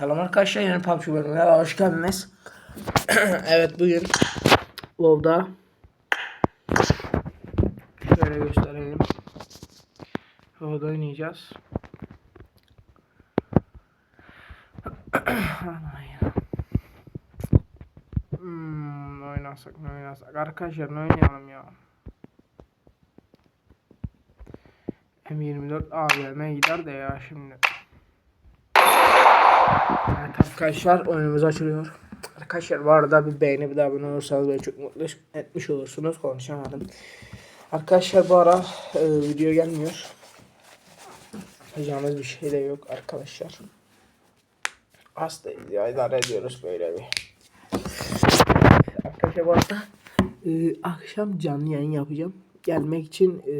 Selam arkadaşlar. Yeni PUBG bölümüne hoş geldiniz. evet bugün WoW'da şöyle gösterelim. WoW'da oynayacağız. Hmm, oynasak ne oynasak. Arkadaşlar ne oynayalım ya. M24 AVM gider de ya şimdi. Evet arkadaşlar oyunumuz açılıyor. Arkadaşlar bu arada bir beğeni bir de abone olursanız beni çok mutlu etmiş olursunuz. Konuşamadım. Arkadaşlar bu ara e, video gelmiyor. Yapacağımız bir şey de yok arkadaşlar. Hastayız ya idare ediyoruz böyle bir. Arkadaşlar bu arada e, akşam canlı yayın yapacağım. Gelmek için e,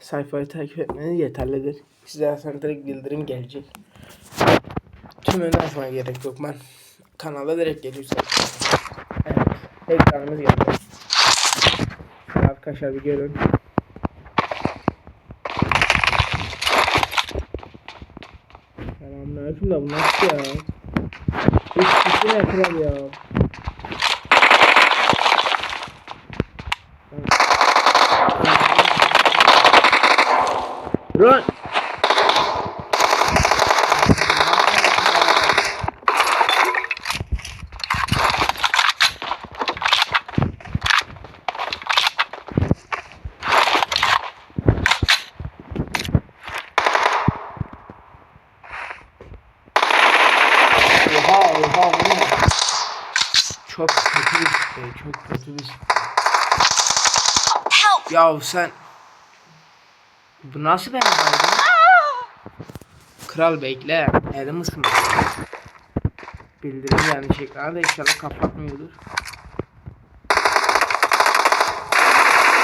sayfayı takip etmeniz yeterlidir. Size zaten direkt bildirim gelecek. Tümünü açmaya gerek yok ben. Kanala direkt geliyor zaten. Evet. Ekranımız geldi. Arkadaşlar bir görün. Selamünaleyküm da bu nasıl ya? Hiç kişi ne kral ya? Run! Oha oha bu ne? Çok kötü bir şey, çok kötü bir şey. Help! Ya sen... Bu nasıl benim baygın? Kral bekle. Elim ısındı. Bildirim gelmiş ekrana da inşallah kapatmıyordur.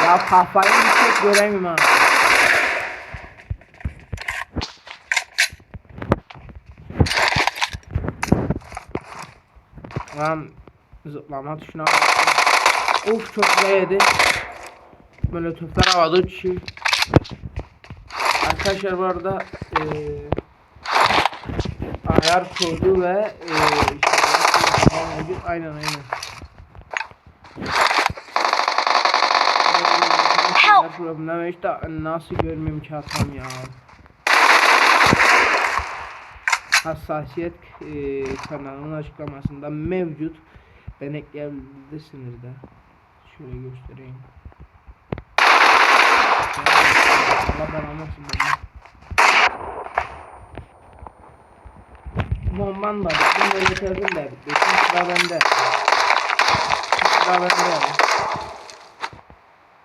Ya kafayı bir tek göremiyorum abi. Lan zıplama tuşuna. Of çok güzel yedi. Böyle tüpler havada uçuyor. Arkadaşlar bu arada eee ayar kodu ve eee işte, aynen aynen. Help! Problem işte nasıl görmeyeyim ki hatam ya. Hassasiyet eee kanalının açıklamasında mevcut. Ben ekleyebilirsiniz de. Şöyle göstereyim. Allah ben anlasın bomba. Bomban da bittim böyle bitirdim de bitti. Şimdi sıra bende. Şimdi sıra bende yani.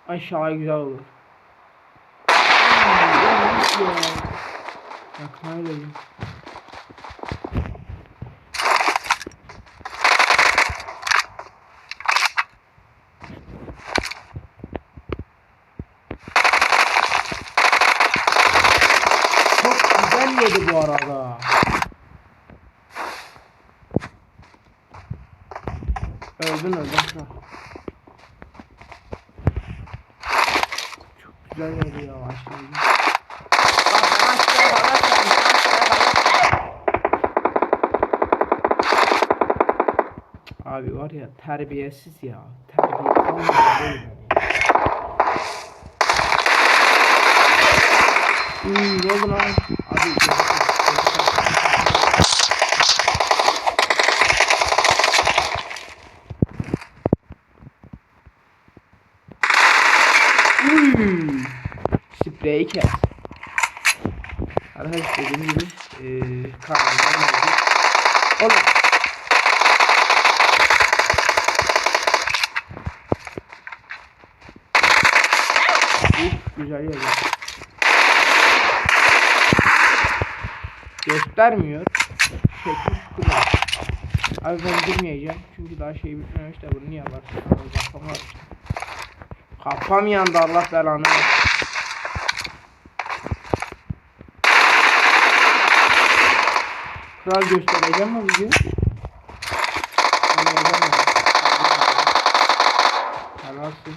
Aşağı güzel olur. Yakına öyleyim. Çok güzel yedi bu arada. Öldün öldün kral. Çok güzel yedi ya aşağıya. Abi var ya terbiyesiz ya. Terbiyesiz. Hmm, ne oldu lan? Abi V2 Arkadaşlar dediğim gibi ee, kartlar mevcut. Olur. Uf, güzel yer. Göstermiyor. Çekmiş kullan. Abi ben durmayacağım. Çünkü daha şey bitmemiş de bunu niye yaparsın? Kafam, kafam yandı Allah belanı versin. Daha göstereceğim mi bugün? Helalsin.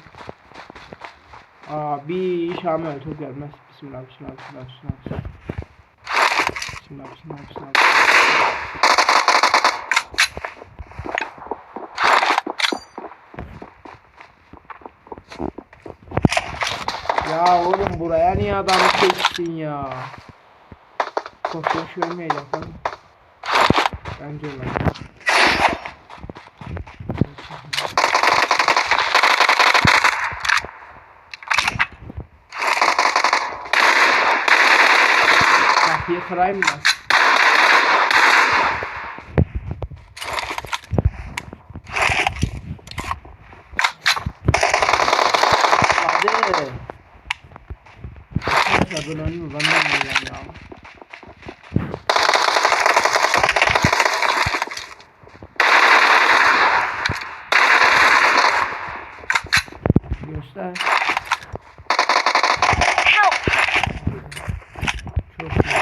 Abi Şamil çok gelmez. Bismillah, bismillah, bismillah, bismillah. Bismillah, bismillah, bismillah. bismillah. Ya oğlum buraya niye adam çektin ya? Korkunç ölmeyecek lan. Bence ölecek. Kapıyı kırayım mı? Hadi. Arkadaşlar ben oyunu uzanmıyorum ya. Help! Çok iyi.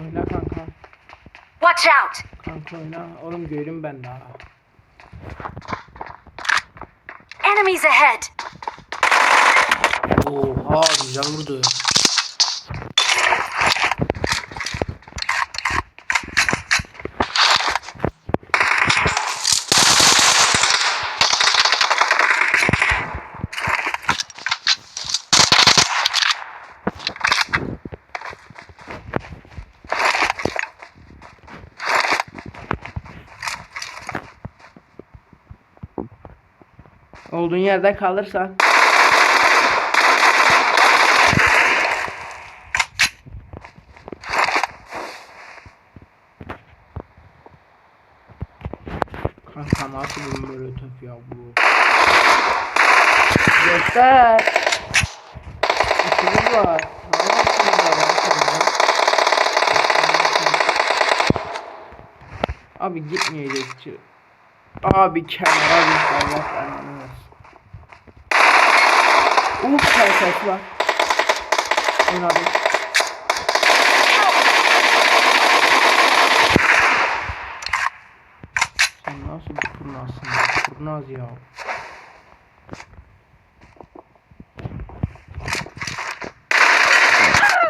Oyna kanka. Watch out! Kanka oyna. Oğlum görüm ben daha. Enemies ahead! Oha güzel vurdu. Olduğun yerde kalırsan Kanka nasıl bir töf ya bu? Göster. İşimiz var. Abi gitmeyecek çı- Abi kenara git Allah belanı versin. Uf ses var. Oynadık. Sen nasıl bir kurnazsın ya? Kurnaz ya.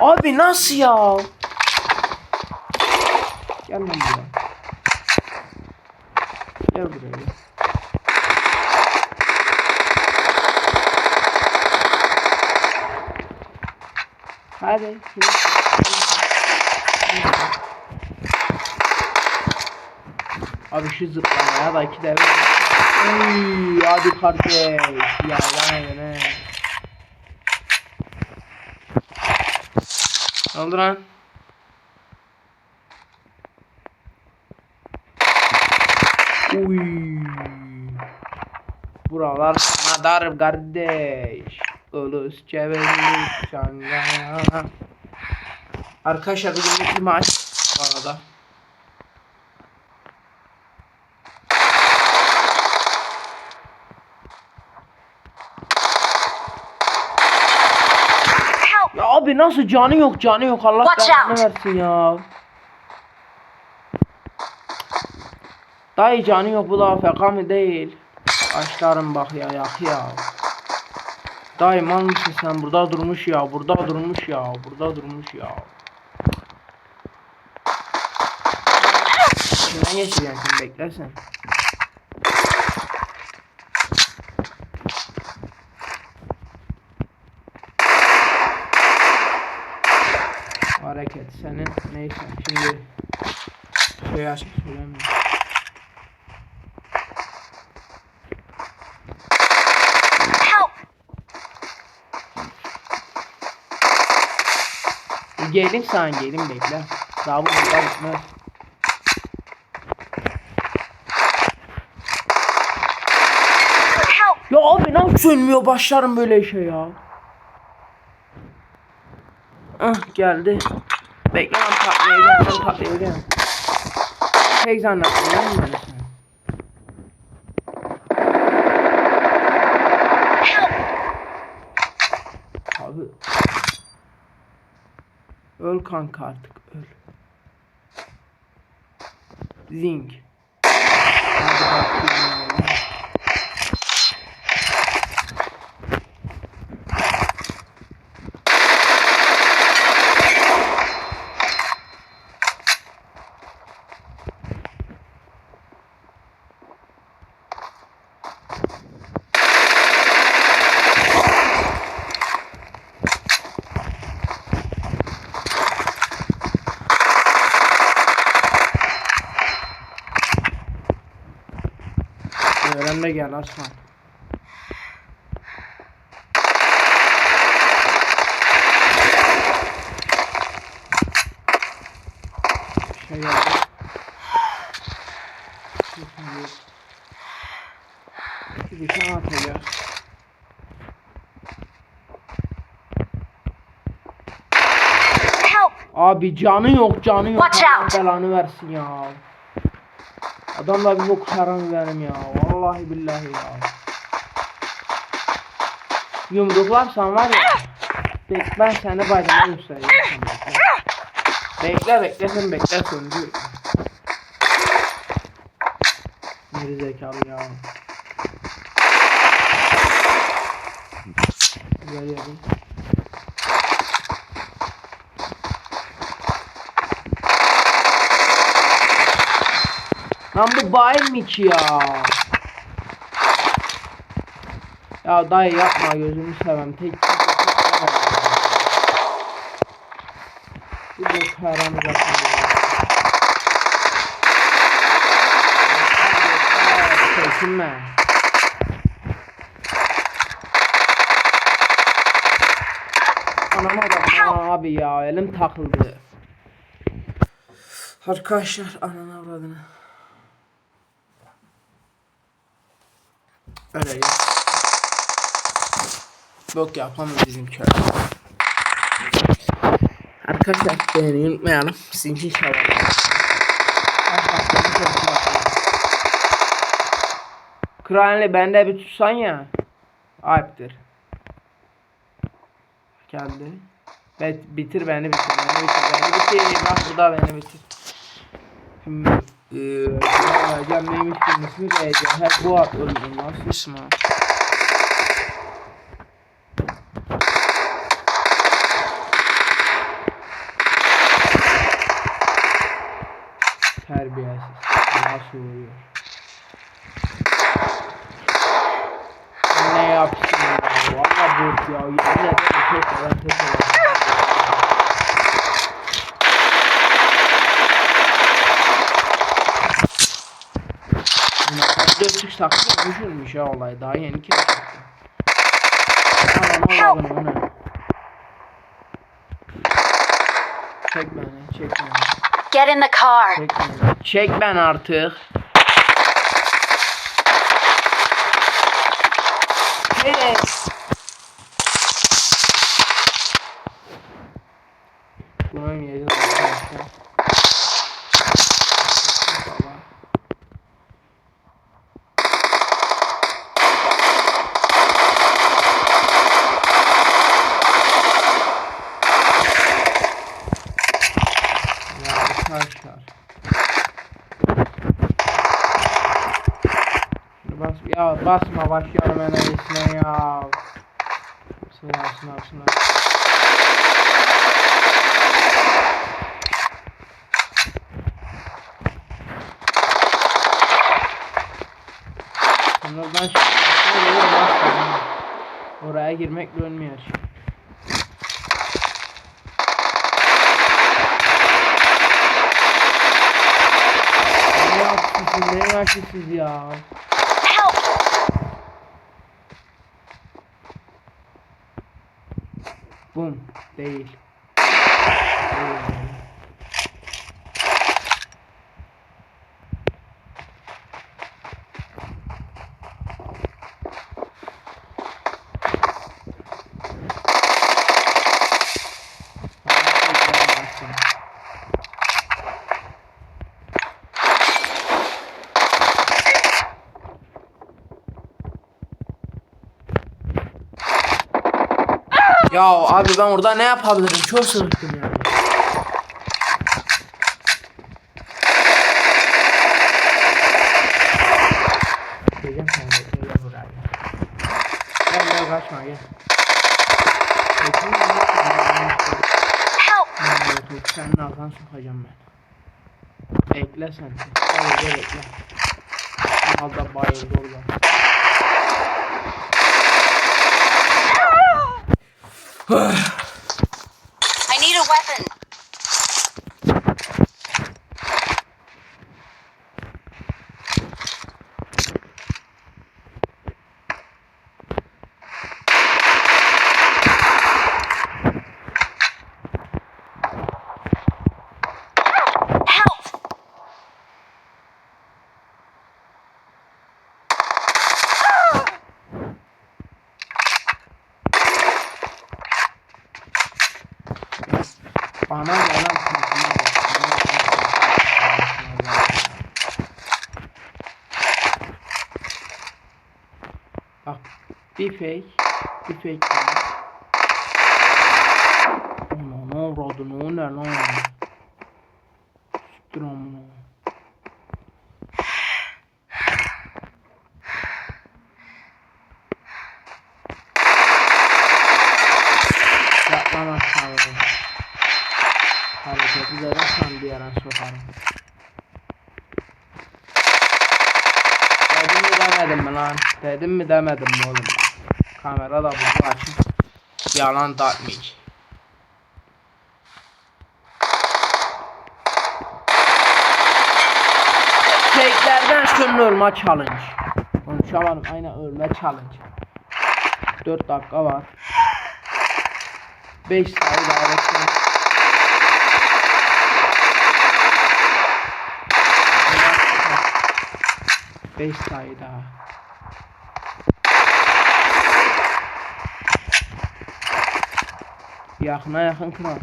Abi nasıl ya? Gel buraya. Buraya. Hadi. Abi şu zıplamaya da iki devre. Uy, hadi kardeş. Ya lan ne? Ne oldu lan? Uy. Buralar sana dar kardeş. Ulus çevirdik çangaya. Arkadaşlar bugün bir maç bu arada. Help! Ya abi nasıl canı yok canı yok Allah out. versin ya. Dayı canı yok bu da AFK mı değil. Başlarım bak ya yak ya. Dayı mal mısın sen burada durmuş ya burada durmuş ya burada durmuş ya. Şuradan geçeceğim şimdi beklersen. Hareket senin neyse şimdi şey açık söylemiyorum. Help! Gelin sen gelin bekle. Daha bu burada bitmez. Ya abi nasıl sönmüyor başlarım böyle işe ya. Ah geldi. Bekle lan patlayacağım patlayacağım. Tek zannettim lan ben seni. Help! Abi. Öl kanka artık öl. Zing. Hadi bakayım Önümde gel Aslan. Şey. Bir şey atacağız. Help! Abi canı yok canı yok. Watch out. belanı versin ya. Adamlar bir bok haram benim ya. Vallahi billahi ya. Yumruklarsan var ya. Bek ben seni bacıma göstereceğim. Bekle bekle sen bekle söndür. Geri zekalı ya. Gel yedim. Lan bu bayi mi ki ya? Ya dayı yapma gözünü seveyim. Tek Bu bok haram yapma. Çekinme. Anama bak abi ya elim takıldı. Arkadaşlar ananı avradını. Öyle ya. Yok yapamıyoruz bizim köy. Arkadaşlar beğeni unutmayalım. Sizinki inşallah. Kranli bende bir tutsan ya. Ayıptır. Geldi. Evet, bitir beni bitir beni bitir beni bitir. Bak bu da beni bitir. Şimdi Hocam benim için ismi vereceğim. Her bu at olayım lan. İsmi. Terbiyesiz. Nasıl oluyor? Ne yapsın ya? Valla bok ya. Yemin ederim çok kadar çok kadar. 4x takla düşürmüş ya olay daha yeni keşfettim. Adam Allah'ım o? Çek beni, çek beni. Get in the car. Çek beni. Çek ben artık. Yes. Ulan yeri ya basma başlıyorum en iyisine ya. Sınav sınav sınav. Bunlardan Oraya girmek dönmüyor. Ne yapıyorsunuz? Ne yapıyorsunuz ya? Help! Bum. Değil. Değil. Ya abi ben orada ne yapabilirim? Çok yani. Geleceğim sen de gel buraya. Gel gel kaçma gel. Bekle, bekle, Help! Senin arkan sokacağım ben. Bekle sen. Gel gel bekle. Al da bayıldı orada. 唉。Fake bir fake daha. Ne oldu ne lan? Siktir amına. Yat lan aşağıya. Hareketi verirsen bir yere sokarım. Dedim mi demedim mi lan? Dedim mi demedim mi oğlum? Kamera da bunu açık. Yalan takmayacak. Fake'lerden sonra ölme challenge. Konuşamadım aynen ölme challenge. 4 dakika var. 5 sayı daha bekliyorum. Beş sayı daha. Yakına yakın kral.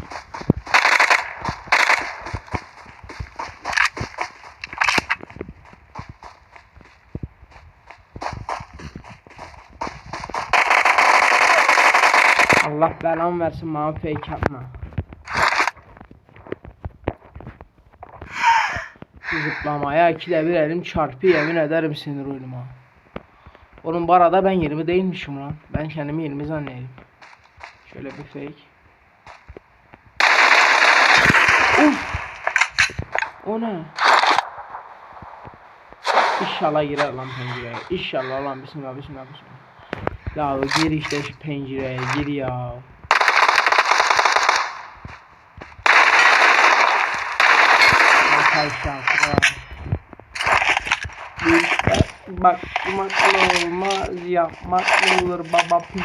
Allah belamı versin bana fake yapma. Zıplamaya ikide bir elim çarpı yemin ederim sinir ha. Oğlum bu arada ben 20 değilmişim lan. Ben kendimi 20 zannediyorum. Şöyle bir fake. Uf. O ne? İnşallah girer lan pencereye. İnşallah lan bismillah bismillah bismillah. Ya gir işte şu pencereye gir ya. Arkadaşlar bakmak ne olmaz yapmak olur baba piyo.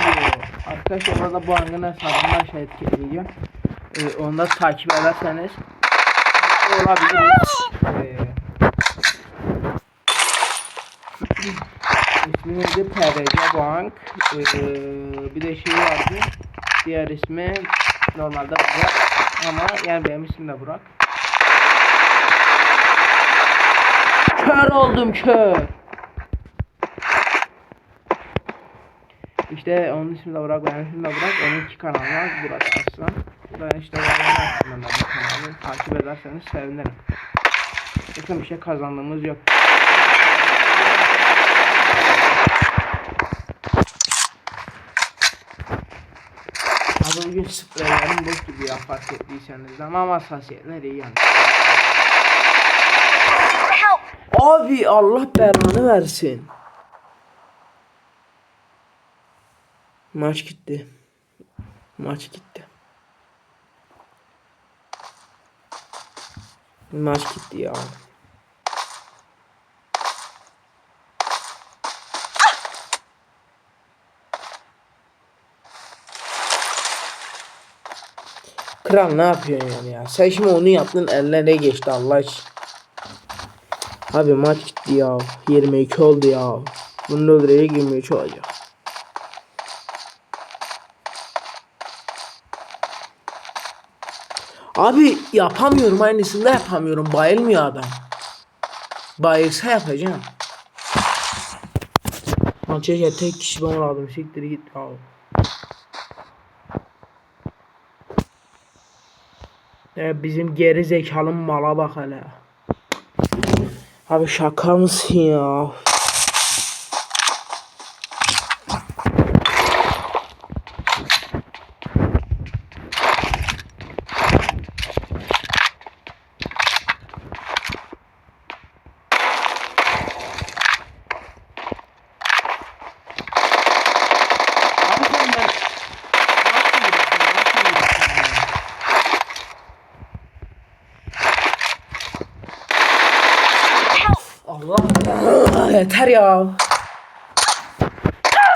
Arkadaşlar orada bu hangın hesabından şey etkileyeceğim. Ee, onu da takip ederseniz olabiliriz. Ee, İsmi neydi? PRC Bank. Ee, bir de şey vardı. Diğer ismi normalde Burak. Ama yani benim ismim de Burak. Kör oldum kör. İşte onun ismi de Burak, benim ismim de Burak. Onun iki kanalı var. Burak Aslan. Ben işte kanalı. Takip ederseniz sevinirim. Bakın bir şey kazandığımız yok. Abi bugün spreylerim boş gibi ya fark ettiyseniz ama hassasiyetleri iyi yani. Abi Allah belanı versin. Maç gitti. Maç gitti. Maç gitti ya. Kral ne yapıyorsun yani ya? Sen şimdi onu yaptın eline ne geçti Allah için. Abi maç gitti ya. 22 oldu ya. Bunun öldüreye 23 olacak. Abi yapamıyorum aynısını da yapamıyorum. Bayılmıyor adam. Bayılsa yapacağım. Maça tek kişi ben aldım. Siktir git abi. Ya bizim geri zekalı mala bak hele. Abi şaka mısın ya? Abi sen ben... Nasıl yürüyorsun? Nasıl yürüyorsun ya? Allah yeter ya. Sen?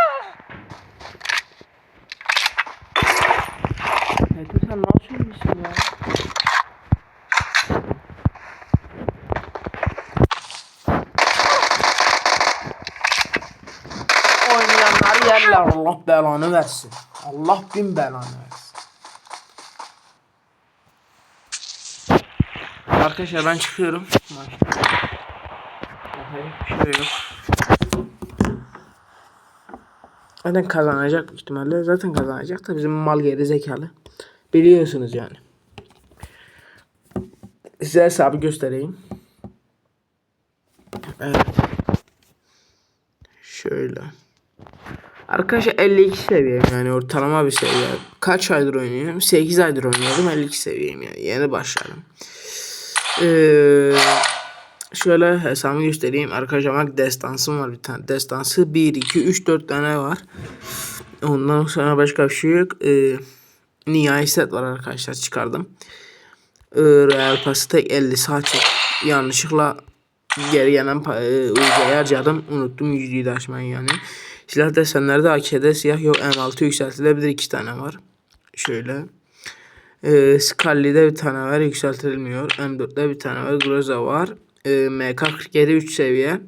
Oynayanları yerler Allah belanı versin. Allah bin belanı versin. Arkadaşlar ben çıkıyorum. Bir şey yok. Zaten kazanacak büyük ihtimalle. Zaten kazanacak da bizim mal geri zekalı. Biliyorsunuz yani. Size hesabı göstereyim. Evet. Şöyle. Arkadaşlar 52 seviyem yani ortalama bir seviye. Kaç aydır oynuyorum? 8 aydır oynuyorum 52 seviyeyim yani. Yeni başladım. Ee, şöyle hesabımı göstereyim. Arkadaşlar bak destansım var bir tane. Destansı 1, 2, 3, 4 tane var. Ondan sonra başka bir şey yok. Ee, nihai set var arkadaşlar çıkardım. Ee, Real Pass'ı tek 50 saat. Yanlışlıkla geri gelen e, uygulayı harcadım. Unuttum yüzüğü de açmayı yani. Silah desenlerde AK'de siyah yok. M6 yükseltilebilir iki tane var. Şöyle. Ee, Scully'de bir tane var yükseltilmiyor. M4'de bir tane var. Groza var. Ee, MK47 3 seviye.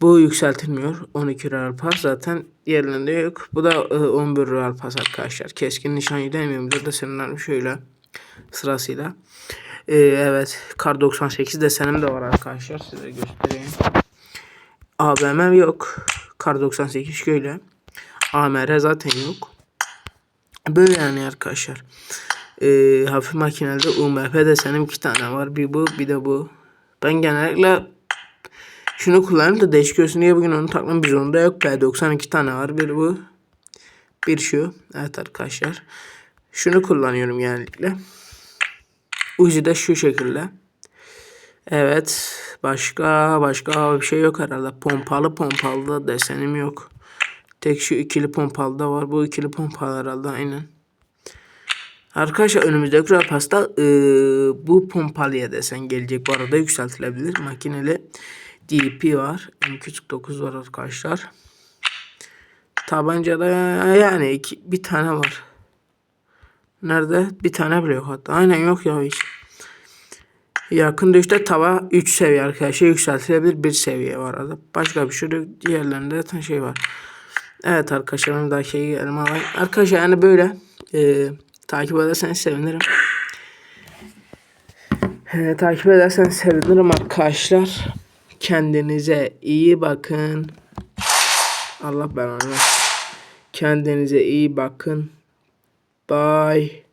Bu yükseltilmiyor. 12 Real Pass zaten yerlerinde yok. Bu da e, 11 Real Pass arkadaşlar. Keskin nişan yedemiyorum. Burada desenler şöyle sırasıyla. Ee, evet. Kar 98 desenim de var arkadaşlar. Size göstereyim. AVM yok. Kar 98 şöyle. AMR zaten yok. Böyle yani arkadaşlar. Ee, hafif makinelde UMP desenim iki tane var. Bir bu bir de bu. Ben genellikle şunu kullanıyorum da değişik diye bugün onu taktım. Biz onda yok. P92 tane var. Bir bu. Bir şu. Evet arkadaşlar. Şunu kullanıyorum genellikle. Uzi de şu şekilde. Evet. Başka başka bir şey yok herhalde. Pompalı pompalı da desenim yok. Tek şu ikili pompalı da var. Bu ikili pompalı herhalde aynen. Arkadaşlar önümüzdeki Real Pass'ta e, bu pompalıya desen gelecek. Bu arada yükseltilebilir. Makineli DP var. M49 var arkadaşlar. Tabancada yani iki, bir tane var. Nerede? Bir tane bile yok hatta. Aynen yok ya hiç. Yakın dövüşte tava 3 seviye arkadaşlar yükseltilebilir bir seviye var arada. Başka bir şey yok. Diğerlerinde zaten şey var. Evet arkadaşlar benim daha şeyi elime. Arkadaşlar yani böyle e, takip ederseniz sevinirim. E, takip ederseniz sevinirim arkadaşlar. Kendinize iyi bakın. Allah belanı. Kendinize iyi bakın. Bye.